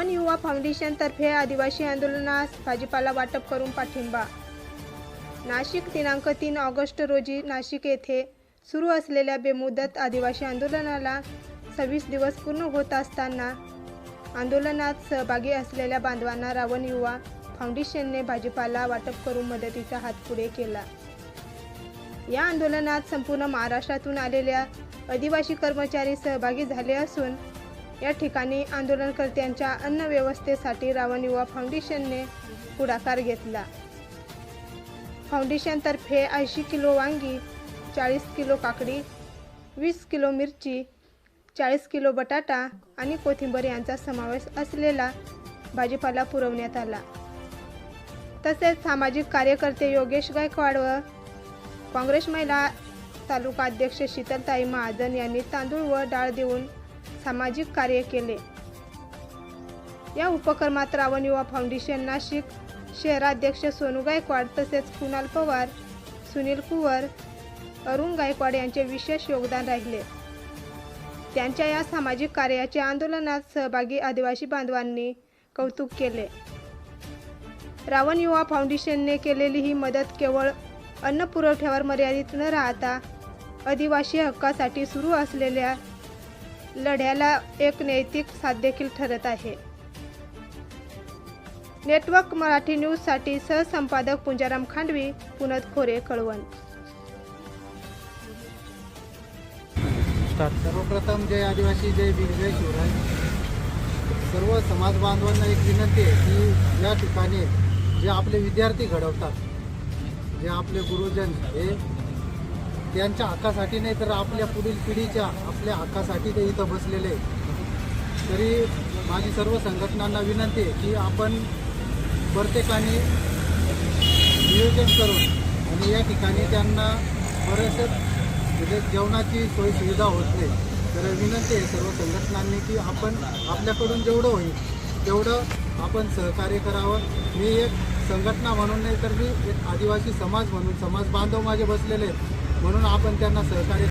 फाउंडेशनतर्फे आदिवासी आंदोलनास भाजीपाला वाटप करून पाठिंबा. नाशिक दिनांक तीन ऑगस्ट रोजी नाशिक येथे सुरू असलेल्या बेमुदत आदिवासी आंदोलनाला सव्वीस दिवस पूर्ण होत असताना आंदोलनात सहभागी असलेल्या बांधवांना रावण युवा फाउंडेशनने भाजीपाला वाटप करून मदतीचा हात पुढे केला. या आंदोलनात संपूर्ण महाराष्ट्रातून आलेल्या आदिवासी कर्मचारी सहभागी झाले असून या ठिकाणी आंदोलनकर्त्यांच्या अन्नव्यवस्थेसाठी रावण युवा फाउंडेशनने पुढाकार घेतला. फाउंडेशनतर्फे ऐंशी किलो वांगी चाळीस किलो काकडी वीस किलो मिरची चाळीस किलो बटाटा आणि कोथिंबीर यांचा समावेश असलेला भाजीपाला पुरवण्यात आला. तसेच सामाजिक कार्यकर्ते योगेश गायकवाड व काँग्रेस महिला तालुका अध्यक्ष शीतलताई महाजन यांनी तांदूळ व डाळ देऊन सामाजिक कार्य केले. या उपक्रमात रावण युवा फाउंडेशन नाशिक शहराध्यक्ष सोनू गायकवाड तसेच कुणाल पवार सुनील कुवर अरुण गायकवाड यांचे विशेष योगदान राहिले. त्यांच्या या सामाजिक कार्याचे आंदोलनात सहभागी आदिवासी बांधवांनी कौतुक केले. रावण युवा फाउंडेशनने केलेली ही मदत केवळ अन्न पुरवठ्यावर मर्यादित न राहता आदिवासी हक्कासाठी सुरू असलेल्या लढ्याला एक नैतिक साथ देखील ठरत आहे. नेटवर्क मराठी न्यूजसाठी सहसंपादक पुंजाराम खांडवी पुनत खोरे कळवण. सर्वप्रथम जय आदिवासी जय भीम शिवराय. सर्व समाज बांधवांना एक विनंती आहे की या ठिकाणी जे आपले विद्यार्थी घडवतात जे आपले गुरुजन हे त्यांच्या हक्कासाठी नाही तर आपल्या पुढील पिढीच्या आपल्या हक्कासाठी ते इथं बसलेले तरी माझी सर्व संघटनांना विनंती आहे की आपण प्रत्येकाने नियोजन करून आणि या ठिकाणी त्यांना बरेचसे म्हणजे जेवणाची सोय सुविधा होत नाही. तर विनंती आहे सर्व संघटनांनी की आपण आपल्याकडून जेवढं होईल तेवढं आपण सहकार्य करावं. मी एक संघटना म्हणून नाही तर मी एक आदिवासी समाज म्हणून समाज बांधव माझे बसलेले आहेत. म्हणून आपण त्यांना सहकार्य